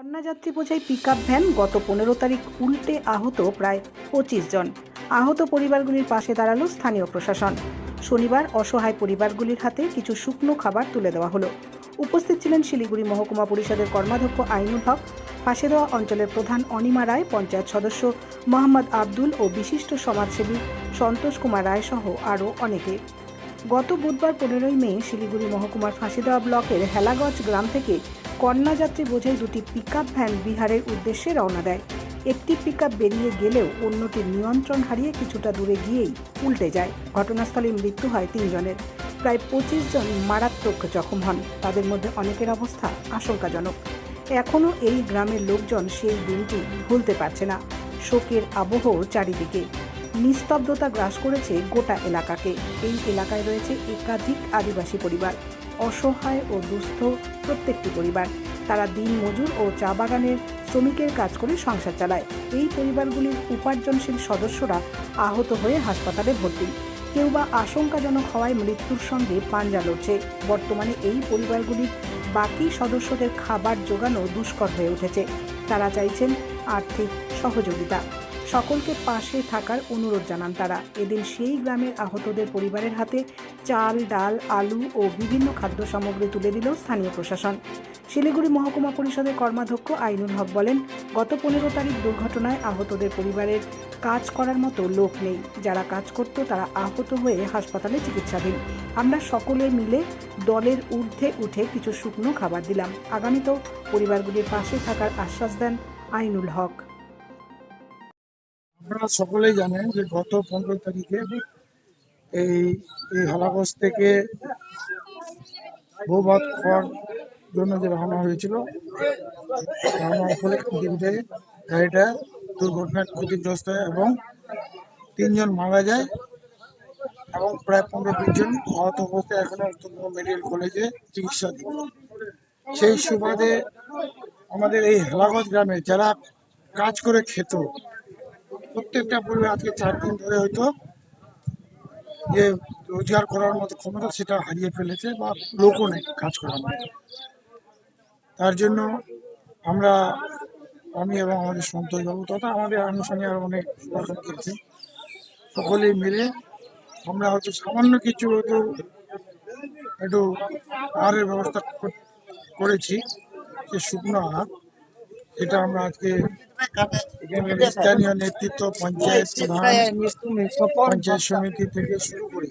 কন্যাযাত্রী বোঝাই pick van গত পনেরো তারিখ উল্টে আহত প্রায় পঁচিশ জন। আহত পরিবারগুলির পাশে দাঁড়াল স্থানীয় প্রশাসন। শনিবার অসহায় পরিবারগুলির হাতে কিছু শুকনো খাবার তুলে দেওয়া হলো। উপস্থিত ছিলেন শিলিগুড়ি মহকুমা পরিষদের কর্মাধ্যক্ষ আইনুল হক। ফাঁসে দেওয়া অঞ্চলের প্রধান অনিমা রায়, পঞ্চায়েত সদস্য মোহাম্মদ আব্দুল ও বিশিষ্ট সমাজসেবী সন্তোষ কুমার রায় সহ আরও অনেকে। গত বুধবার পনেরোই মে শিলিগুড়ি মহকুমার ফাঁসিদেওয়া ব্লকের হেলাগঞ্জ গ্রাম থেকে কন্যাযাত্রী বোঝাই দুটি পিকআপ ভ্যান বিহারের উদ্দেশ্যে রওনা দেয়। একটি পিকআপ বেরিয়ে গেলেও অন্যটির নিয়ন্ত্রণ হারিয়ে কিছুটা দূরে গিয়েই উল্টে যায়। ঘটনাস্থলে মৃত্যু হয় তিনজনের। প্রায় পঁচিশ জন মারাত্মক জখম হন। তাদের মধ্যে অনেকের অবস্থা আশঙ্কাজনক। এখনও এই গ্রামের লোকজন সেই দিনটি ভুলতে পারছে না। শোকের আবহ চারিদিকে। নিস্তব্ধতা গ্রাস করেছে গোটা এলাকাকে। এই এলাকায় রয়েছে একাধিক আদিবাসী পরিবার। অসহায় ও দুস্থ প্রত্যেকটি পরিবার। তারা দিন মজুর ও চা বাগানের শ্রমিকের কাজ করে সংসার চালায়। এই পরিবারগুলির উপার্জনশীল সদস্যরা আহত হয়ে হাসপাতালে ভর্তি। কেউ বা আশঙ্কাজনক হওয়ায় মৃত্যুর সঙ্গে পাঞ্জা লড়ছে। বর্তমানে এই পরিবারগুলির বাকি সদস্যদের খাবার জোগানো দুষ্কর হয়ে উঠেছে। তারা চাইছেন আর্থিক সহযোগিতা। সকলকে পাশে থাকার অনুরোধ জানান তারা। এদিন সেই গ্রামের আহতদের পরিবারের হাতে চাল, ডাল, আলু ও বিভিন্ন খাদ্য সামগ্রী তুলে দিল স্থানীয় প্রশাসন। শিলিগুড়ি মহকুমা পরিষদের কর্মাধ্যক্ষ আইনুল হক বলেন, গত পনেরো তারিখ দুর্ঘটনায় আহতদের পরিবারের কাজ করার মতো লোক নেই। যারা কাজ করত তারা আহত হয়ে হাসপাতালে চিকিৎসাধীন। আমরা সকলে মিলে দলের ঊর্ধ্বে উঠে কিছু শুকনো খাবার দিলাম। আগামীতেও পরিবারগুলির পাশে থাকার আশ্বাস দেন আইনুল হক। আপনারা সকলেই জানেন যে গত পনেরো তারিখে এই এই হালাগঞ্জ থেকে বৌভাত খাওয়ার জন্য যে রওনা হয়েছিল রওনার ফলে গাড়িটা দুর্ঘটনায় ক্ষতিগ্রস্ত হয় এবং তিনজন মারা যায় এবং প্রায় পনেরো বিশ জন আহত অবস্থায় এখনও উত্তরবঙ্গ মেডিকেল কলেজে চিকিৎসা চিকিৎসাধীন। সেই সুবাদে আমাদের এই হেলাগঞ্জ গ্রামে যারা কাজ করে খেত প্রত্যেকটা পরিবার আজকে চার দিন ধরে হয়তো যে রোজগার করার মতো ক্ষমতা সেটা হারিয়ে ফেলেছে বা লোকও নেই কাজ করার মতো। তার জন্য আমরা, আমি এবং আমাদের সন্তোষ বাবু তথা আমাদের আনুষঙ্গে আরও অনেক করছে সকলেই মিলে আমরা হয়তো সামান্য কিছু হয়তো একটু আহারের ব্যবস্থা করেছি, যে শুকনো আহার। এটা আমরা আজকে স্থানীয় নেতৃত্ব পঞ্চায়েত প্রধান পঞ্চায়েত সমিতি থেকে শুরু করে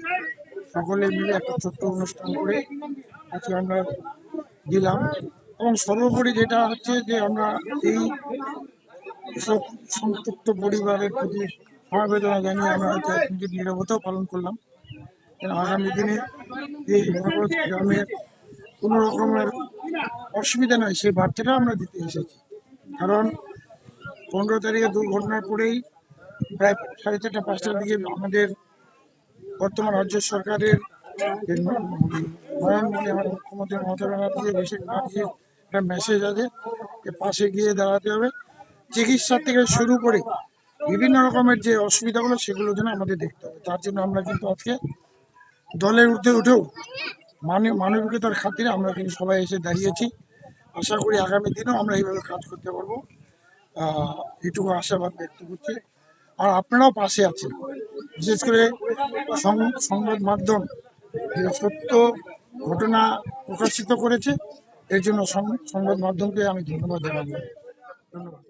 সকলে মিলে একটা ছোট্ট অনুষ্ঠান করে আজকে আমরা দিলাম। এবং সর্বোপরি যেটা হচ্ছে যে আমরা এই সব সম্পৃক্ত পরিবারের প্রতি সমবেদনা জানিয়ে আমরা হয়তো কিন্তু নিরবতাও পালন করলাম। আগামী দিনে এই গ্রামের কোনো রকমের অসুবিধা নয় সেই বার্তাটা আমরা দিতে এসেছি। কারণ পনেরো তারিখে দুর্ঘটনার পরেই প্রায় সাড়ে চারটা, পাঁচটার দিকে আমাদের বর্তমান রাজ্য সরকারের মুখ্যমন্ত্রী মমতা ব্যানার্জি দিয়ে একটা মেসেজ আছে যে পাশে গিয়ে দাঁড়াতে হবে। চিকিৎসা থেকে শুরু করে বিভিন্ন রকমের যে অসুবিধাগুলো সেগুলো যেন আমাদের দেখতে হবে। তার জন্য আমরা কিন্তু আজকে দলের ঊর্ধ্বে উঠেও মানে মানবিকতার খাতিরে আমরা কিন্তু সবাই এসে দাঁড়িয়েছি। আশা করি আগামী দিনেও আমরা এইভাবে কাজ করতে পারব। এটুকু আশাবাদ ব্যক্ত করছি। আর আপনারাও পাশে আছেন। বিশেষ করে সংবাদ মাধ্যম সত্য ঘটনা প্রকাশিত করেছে, এর জন্য সংবাদ মাধ্যমকে আমি ধন্যবাদ জানাব। ধন্যবাদ।